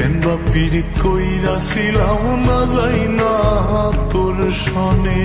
কেন বা কইরা ছিলাম না যাই না তোর সনে।